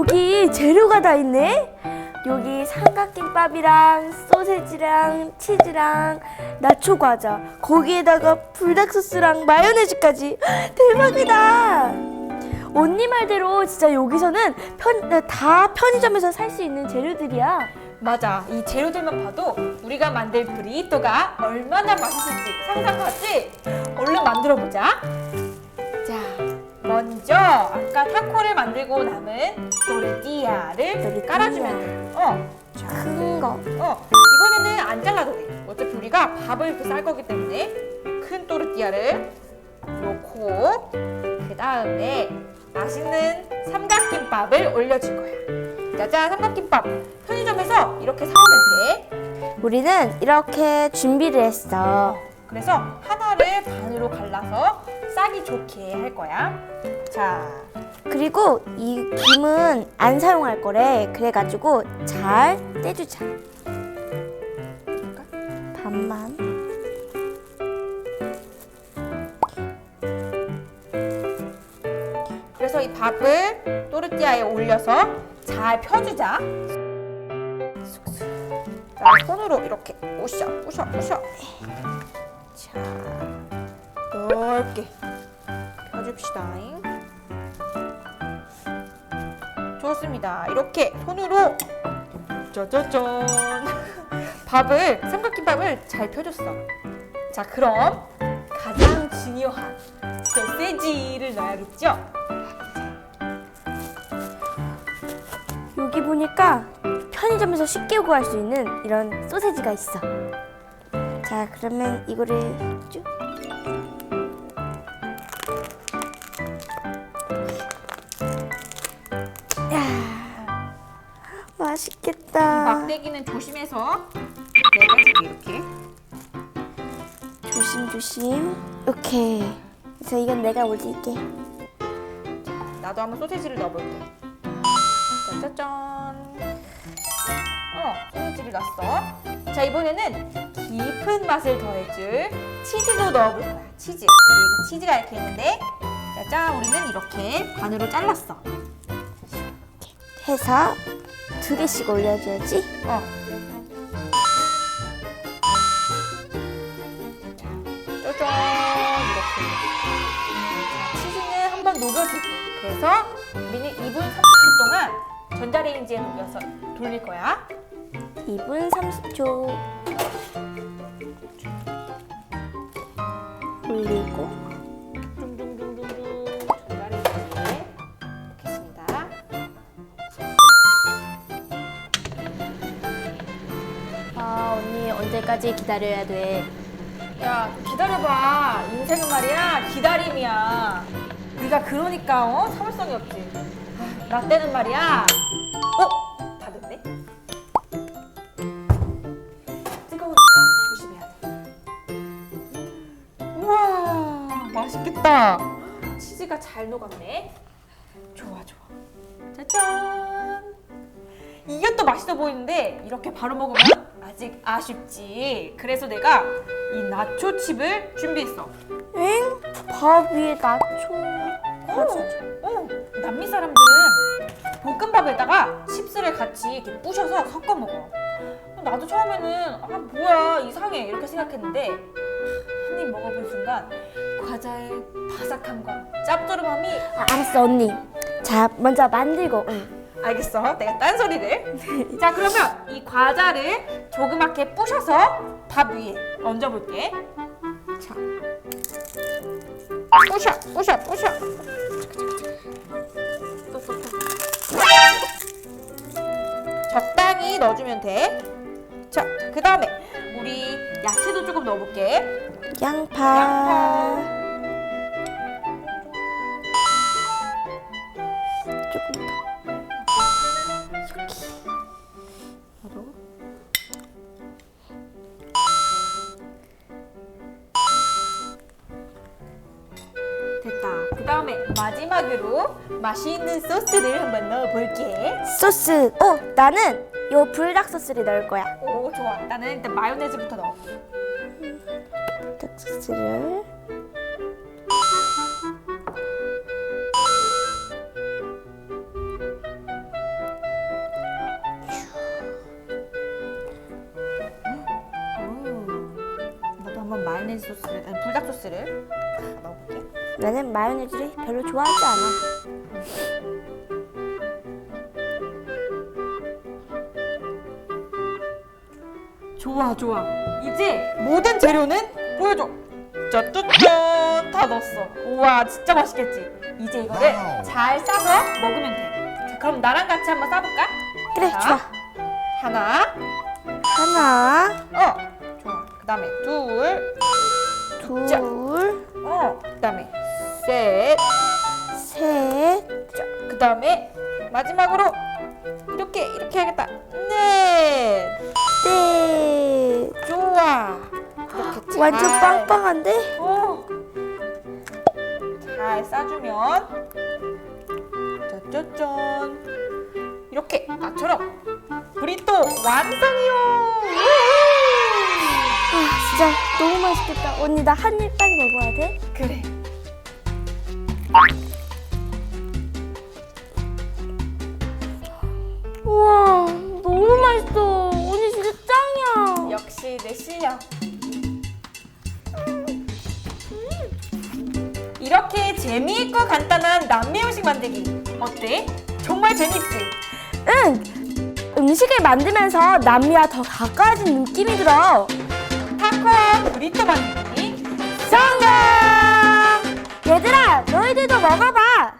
여기 재료가 다 있네. 여기 삼각김밥이랑 소세지랑 치즈랑 나초 과자 거기에다가 불닭 소스랑 마요네즈까지 대박이다. 언니 말대로 진짜 여기서는 편, 다 편의점에서 살 수 있는 재료들이야. 맞아. 이 재료들만 봐도 우리가 만들 브리또가 얼마나 맛있을지 상상하지? 얼른 만들어 보자. 자, 먼저 아까 타코를 만들고 남은 또르띠아를 또르띠아. 깔아주면 돼. 어, 큰 거. 어. 이번에는 안 잘라도 돼. 어차피 우리가 밥을 이렇게 쌀 거기 때문에 큰 또르띠아를 놓고 그 다음에 맛있는 삼각김밥을 올려줄 거야. 짜잔 삼각김밥. 편의점에서 이렇게 사오면 돼. 우리는 이렇게 준비를 했어. 그래서 하나를 반으로 갈라서 싸기 좋게 할 거야. 자, 그리고 이 김은 안 사용할 거래. 그래가지고 잘 떼주자. 반만. 그래서 이 밥을 또르띠아에 올려서 잘 펴주자. 자, 손으로 이렇게 부셔, 부셔, 부셔. 자, 넓게 펴줍시다. 좋습니다. 이렇게 손으로 짜자잔 밥을 삼각김밥을 잘 펴줬어. 자, 그럼 가장 중요한 소세지를 넣어야겠죠? 여기 보니까 편의점에서 쉽게 구할 수 있는 이런 소세지가 있어. 자, 그러면 이거를 쭉. 맛있겠다. 막대기는 조심해서 내가 이렇게 조심조심. 오케이. 그래서 이건 내가 올릴게. 나도 한번 소세지를 넣어볼게 짜자잔 어 소세지를 넣었어 자 이번에는 깊은 맛을 더해줄 치즈도 넣어볼 거야 치즈 여기 치즈가 이렇게 있는데 짜잔 우리는 이렇게 반으로 잘랐어 해서 두 개씩 올려줘야지. 어 짜잔 이렇게 자, 치즈는 한번 녹여줄게 그래서 우리는 2분 30초 동안 전자레인지에 녹여서 돌릴 거야 2분 30초. 언제까지 기다려야 돼? 야 기다려봐. 인생은 말이야. 기다림이야. 네가 그러니까 어? 참을성이 없지. 아, 나 때는 말이야. 어? 닫았네? 뜨거우니까 조심해야 돼. 우와 맛있겠다. 치즈가 잘 녹았네. 좋아 좋아. 짜잔 이게 또 맛있어 보이는데 이렇게 바로 먹으면 아직 아쉽지 그래서 내가 이 나초 칩을 준비했어 엥? 밥 위에 나초. 과자. 어, 남미 사람들은 볶음밥에다가 칩스를 같이 이렇게 부셔서 섞어 먹어. 나도 처음에는 아 뭐야 이상해 이렇게 생각했는데 한 입 먹어본 순간 과자의 바삭함과 짭조름함이 아, 알았어, 언니. 자, 먼저 만들고. 응. 알겠어 내가 딴소리를 자 그러면 이 과자를 조그맣게 부셔서 밥 위에 얹어볼게 자 부셔 부셔 부셔 또, 또, 또. 적당히 넣어주면 돼 자 그 다음에 우리 야채도 조금 넣어볼게 양파. 양파. 마지막으로 맛있는 소스를 한번 넣어볼게. 소스. 어, 나는 요 불닭 소스를 넣을 거야. 오 좋아. 나는 일단 마요네즈부터 넣어. 불닭 소스를. 오. 나도 한번 마요네즈 소스를 불닭 소스를 넣어볼게. 나는 마요네즈를 별로 좋아하지 않아. 좋아 좋아. 이제 모든 재료는 보여줘. 짜짜짠 다 넣었어. 우와 진짜 맛있겠지. 이제 이거를 와우. 잘 싸서 먹으면 돼. 자 그럼 나랑 같이 한번 싸볼까? 그래, 자, 좋아. 하나. 하나, 어 좋아. 그다음에 둘. 자. 둘, 어 그다음에 셋. 셋, 자 그다음에 마지막으로 이렇게 이렇게 해야겠다. 넷. 넷. 좋아. 이렇게 잘. 완전 빵빵한데? 오. 잘 싸주면 짜짜짠 이렇게 나처럼 브리또 완성이요. 아, 진짜 너무 맛있겠다. 언니, 나 한 입 빨리 먹어야 돼? 그래. 우와, 너무 맛있어. 언니 진짜 짱이야. 역시 내 실력. 이렇게 재미있고 간단한 남미 음식 만들기 어때? 정말 재밌지? 응! 음식을 만들면서 남미와 더 가까워진 느낌이 들어. 타코와 브리또 만들기 성공! 얘들아, 너희들도 먹어봐.